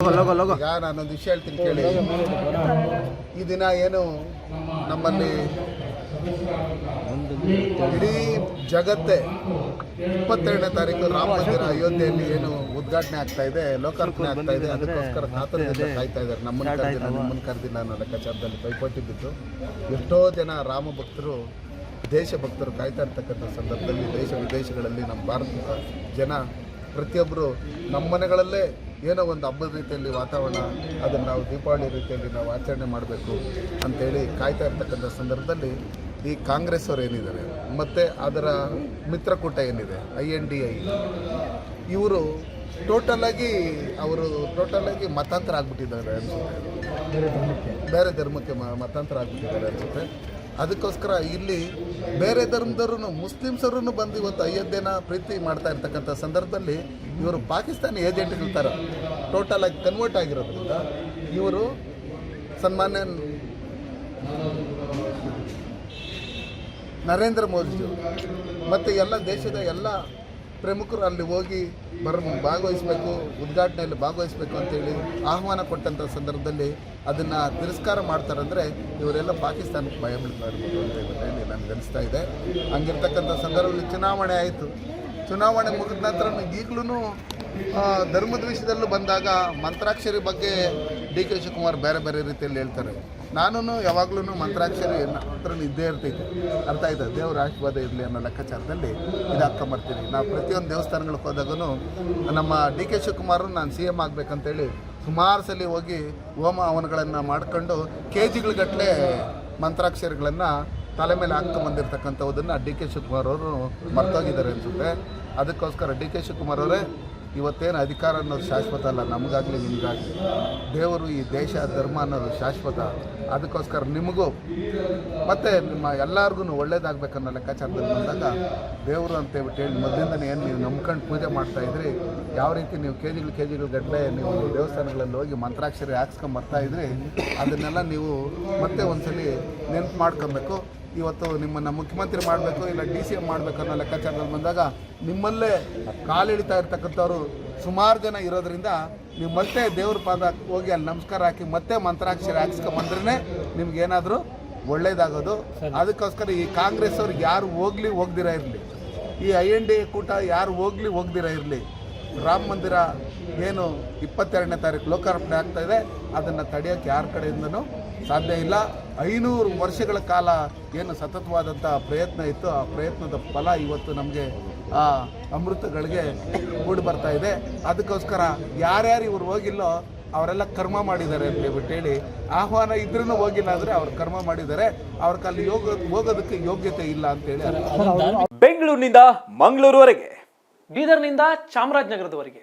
ಈಗ ನಾನೊಂದು ವಿಷಯ ಹೇಳ್ತೀನಿ ಕೇಳಿ. ಈ ದಿನ ಏನು ನಮ್ಮಲ್ಲಿ ಇಡೀ ಜಗತ್ತೇ ಇಪ್ಪತ್ತೆರಡನೇ ತಾರೀಕು ರಾಮ ಮಂದಿರ ಅಯೋಧ್ಯೆಯಲ್ಲಿ ಏನು ಉದ್ಘಾಟನೆ ಆಗ್ತಾ ಇದೆ ಲೋಕಾರ್ಪಣೆ ಆಗ್ತಾ ಇದೆ ಅದಕ್ಕೋಸ್ಕರ ಕಾತರದಿಂದ ಕಾಯ್ತಾ ಇದ್ದಾರೆ. ನಮ್ಮನ್ನ ಕರೆದಿಲ್ಲ ನಿಮ್ಮನ್ನು ಕರೆದಿಲ್ಲ ಅನ್ನೋ ಲೆಕ್ಕಾಚಾರದಲ್ಲಿ ಪೈಪೋಟಿ ಬಿದ್ದು ಎಷ್ಟೋ ಜನ ರಾಮ ಭಕ್ತರು ದೇಶ ಭಕ್ತರು ಕಾಯ್ತಾ ಇರ್ತಕ್ಕಂಥ ಸಂದರ್ಭದಲ್ಲಿ ದೇಶ ವಿದೇಶಗಳಲ್ಲಿ ನಮ್ಮ ಭಾರತದ ಜನ ಪ್ರತಿಯೊಬ್ಬರು ನಮ್ಮ ಮನೆಗಳಲ್ಲೇ ಏನೋ ಒಂದು ಹಬ್ಬದ ರೀತಿಯಲ್ಲಿ ವಾತಾವರಣ ಅದನ್ನು ನಾವು ದೀಪಾವಳಿ ರೀತಿಯಲ್ಲಿ ನಾವು ಆಚರಣೆ ಮಾಡಬೇಕು ಅಂತೇಳಿ ಕಾಯ್ತಾ ಇರ್ತಕ್ಕಂಥ ಸಂದರ್ಭದಲ್ಲಿ ಈ ಕಾಂಗ್ರೆಸ್ ಅವರು ಏನಿದ್ದಾರೆ ಮತ್ತು ಅದರ ಮಿತ್ರಕೂಟ ಏನಿದೆ ಐ ಎನ್ ಡಿ ಐ ಇವರು ಟೋಟಲಾಗಿ ಅವರು ಟೋಟಲಾಗಿ ಮತಾಂತರ ಆಗ್ಬಿಟ್ಟಿದ್ದಾರೆ ಅನಿಸುತ್ತೆ. ಬೇರೆ ಧರ್ಮಕ್ಕೆ ಮ- ಮತಾಂತರ ಆಗ್ಬಿಟ್ಟಿದ್ದಾರೆ ಅನಿಸುತ್ತೆ. ಅದಕ್ಕೋಸ್ಕರ ಇಲ್ಲಿ ಬೇರೆ ಧರ್ಮದವ್ರು ಮುಸ್ಲಿಮ್ಸರು ಬಂದು ಇವತ್ತು ಅಯೋಧ್ಯೆನ ಪ್ರೀತಿ ಮಾಡ್ತಾ ಇರ್ತಕ್ಕಂಥ ಸಂದರ್ಭದಲ್ಲಿ ಇವರು ಪಾಕಿಸ್ತಾನಿ ಏಜೆಂಟ್ಗಳ ಥರ ಟೋಟಲ್ ಆಗಿ ಕನ್ವರ್ಟ್ ಆಗಿರೋದ್ರಿಂದ ಇವರು ಸನ್ಮಾನ್ಯ ನರೇಂದ್ರ ಮೋದಿ ಮತ್ತು ಎಲ್ಲ ದೇಶದ ಎಲ್ಲ ಪ್ರಮುಖರು ಅಲ್ಲಿ ಹೋಗಿ ಬರ ಭಾಗವಹಿಸಬೇಕು, ಉದ್ಘಾಟನೆಯಲ್ಲಿ ಭಾಗವಹಿಸಬೇಕು ಅಂತೇಳಿ ಆಹ್ವಾನ ಕೊಟ್ಟಂಥ ಸಂದರ್ಭದಲ್ಲಿ ಅದನ್ನು ತಿರಸ್ಕಾರ ಮಾಡ್ತಾರಂದರೆ ಇವರೆಲ್ಲ ಪಾಕಿಸ್ತಾನಕ್ಕೆ ಭಯ ಬೀಳ್ತಾ ಅಂತ ಹೇಳಿ ನನಗೆ ಅನಿಸ್ತಾ ಇದೆ. ಹಂಗಿರ್ತಕ್ಕಂಥ ಸಂದರ್ಭದಲ್ಲಿ ಚುನಾವಣೆ ಆಯಿತು. ಚುನಾವಣೆ ಮುಗಿದ ನಂತರ ಈಗಲೂ ಧರ್ಮದ ವಿಷಯದಲ್ಲೂ ಬಂದಾಗ ಮಂತ್ರಾಕ್ಷರಿ ಬಗ್ಗೆ ಡಿ ಕೆ ಶಿವಕುಮಾರ್ ಬೇರೆ ಬೇರೆ ರೀತಿಯಲ್ಲಿ ಹೇಳ್ತಾರೆ. ನಾನು ಯಾವಾಗಲೂ ಮಂತ್ರಾಕ್ಷರಿ ಹತ್ರ ಇದ್ದೇ ಇರ್ತೈತೆ. ಅರ್ಥ ಆಯ್ತಾ? ದೇವ್ರ ಆಶೀರ್ವಾದ ಇರಲಿ ಅನ್ನೋ ಲೆಕ್ಕಾಚಾರದಲ್ಲಿ ಇದು ಬರ್ತೀನಿ. ನಾವು ಪ್ರತಿಯೊಂದು ದೇವಸ್ಥಾನಗಳಿಗೆ ಹೋದಾಗೂ ನಮ್ಮ ಡಿ ಕೆ ಶಿವಕುಮಾರ್ ನಾನು ಸಿ ಎಂ ಆಗಬೇಕಂತೇಳಿ ಸುಮಾರು ಸಲ ಹೋಗಿ ಹೋಮ ಹವನಗಳನ್ನು ಮಾಡ್ಕೊಂಡು ಕೆ ಜಿಗಳಗಟ್ಟಲೆ ಮಂತ್ರಾಕ್ಷರಿಗಳನ್ನು ತಲೆ ಮೇಲೆ ಹಾಕ್ಕೊಂಬಂದಿರ್ತಕ್ಕಂಥದ್ದನ್ನು ಡಿ ಕೆ ಶಿವಕುಮಾರ್ ಅವರು ಮರ್ತೋಗಿದ್ದಾರೆ ಅನಿಸುತ್ತೆ. ಅದಕ್ಕೋಸ್ಕರ ಡಿ ಕೆ ಶಿವಕುಮಾರ್ ಅವರೇ ಇವತ್ತೇನು ಅಧಿಕಾರ ಅನ್ನೋದು ಶಾಶ್ವತ ಅಲ್ಲ, ನಮಗಾಗಲಿ ನಿಮಗಾಗಲಿ. ದೇವರು ಈ ದೇಶ, ಧರ್ಮ ಅನ್ನೋದು ಶಾಶ್ವತ. ಅದಕ್ಕೋಸ್ಕರ ನಿಮಗೂ ಮತ್ತು ನಿಮ್ಮ ಎಲ್ಲರಿಗೂ ಒಳ್ಳೇದಾಗಬೇಕನ್ನೋ ಲೆಕ್ಕಾಚಾರದಲ್ಲಿ ಬಂದಾಗ ದೇವರು ಅಂತ ಹೇಳಿ ಮೊದಲಿಂದನೇ ಏನು ನೀವು ನಂಬ್ಕೊಂಡು ಪೂಜೆ ಮಾಡ್ತಾ ಇದ್ರಿ, ಯಾವ ರೀತಿ ನೀವು ಕೆ ಜಿಗಳು ಕೆ ಜಿಗಳು ಗಟ್ಟಲೆ ನೀವು ದೇವಸ್ಥಾನಗಳಲ್ಲಿ ಹೋಗಿ ಮಂತ್ರಾಕ್ಷರಿ ಹಾಕ್ಸ್ಕೊಂಡ್ ಬರ್ತಾ ಇದ್ರಿ, ಅದನ್ನೆಲ್ಲ ನೀವು ಮತ್ತೆ ಒಂದ್ಸಲಿ ನೆನ್ಪು ಮಾಡ್ಕೊಬೇಕು. ಇವತ್ತು ನಿಮ್ಮನ್ನು ಮುಖ್ಯಮಂತ್ರಿ ಮಾಡಬೇಕು ಇಲ್ಲ ಡಿ ಸಿ ಎಂ ಮಾಡಬೇಕು ಅನ್ನೋ ಲೆಕ್ಕಾಚಾರದಲ್ಲಿ ಬಂದಾಗ ನಿಮ್ಮಲ್ಲೇ ಕಾಲಿಳಿತಾ ಇರ್ತಕ್ಕಂಥವ್ರು ಸುಮಾರು ಜನ ಇರೋದ್ರಿಂದ ನೀವು ಮತ್ತೆ ದೇವ್ರ ಪಾದ ಹೋಗಿ ಅಲ್ಲಿ ನಮಸ್ಕಾರ ಹಾಕಿ ಮತ್ತೆ ಮಂತ್ರಾಕ್ಷರಿ ಹಾಕ್ಸ್ಕೊಂಬಂದ್ರೇ ನಿಮ್ಗೇನಾದರೂ ಒಳ್ಳೇದಾಗೋದು. ಅದಕ್ಕೋಸ್ಕರ ಈ ಕಾಂಗ್ರೆಸ್ ಅವ್ರಿಗೆ ಯಾರು ಹೋಗ್ಲಿ ಹೋಗ್ದಿರ ಇರಲಿ. ಈ ಐ ಎನ್ ಡಿ ಕೂಟ ಯಾರು ಹೋಗ್ಲಿ ಹೋಗ್ದಿರ ಇರಲಿ. ರಾಮ ಮಂದಿರ ಏನು ಇಪ್ಪತ್ತೆರಡನೇ ತಾರೀಕು ಲೋಕಾರ್ಪಣೆ ಆಗ್ತಾ ಇದೆ. ಅದನ್ನು ತಡೆಯೋಕ್ಕೆ ಯಾರ ಕಡೆಯಿಂದನೂ ಸಾಧ್ಯ ಇಲ್ಲ. ಐನೂರು ವರ್ಷಗಳ ಕಾಲ ಏನು ಸತತವಾದಂಥ ಪ್ರಯತ್ನ ಇತ್ತು. ಆ ಪ್ರಯತ್ನದ ಫಲ ಇವತ್ತು ನಮಗೆ ಆ ಅಮೃತಗಳಿಗೆ ಕೂಡಿ ಬರ್ತಾ ಇದೆ. ಅದಕ್ಕೋಸ್ಕರ ಯಾರ್ಯಾರು ಇವ್ರು ಹೋಗಿಲ್ಲೋ ಅವರೆಲ್ಲ ಕರ್ಮ ಮಾಡಿದ್ದಾರೆ ಅಂತ ಹೇಳ್ಬಿಟ್ಟು ಹೇಳಿ. ಆಹ್ವಾನ ಇದ್ರೂ ಹೋಗಿಲ್ಲ ಅಂದರೆ ಅವ್ರು ಕರ್ಮ ಮಾಡಿದ್ದಾರೆ. ಅವ್ರ ಕಲ್ಲಿ ಯೋಗ ಹೋಗೋದಕ್ಕೆ ಯೋಗ್ಯತೆ ಇಲ್ಲ ಅಂತೇಳಿ ಹೇಳಿ ಬೆಂಗಳೂರಿನಿಂದ ಮಂಗಳೂರುವರೆಗೆ. ಬೀದರ್ನಿಂದ ಚಾಮರಾಜನಗರದವರೆಗೆ.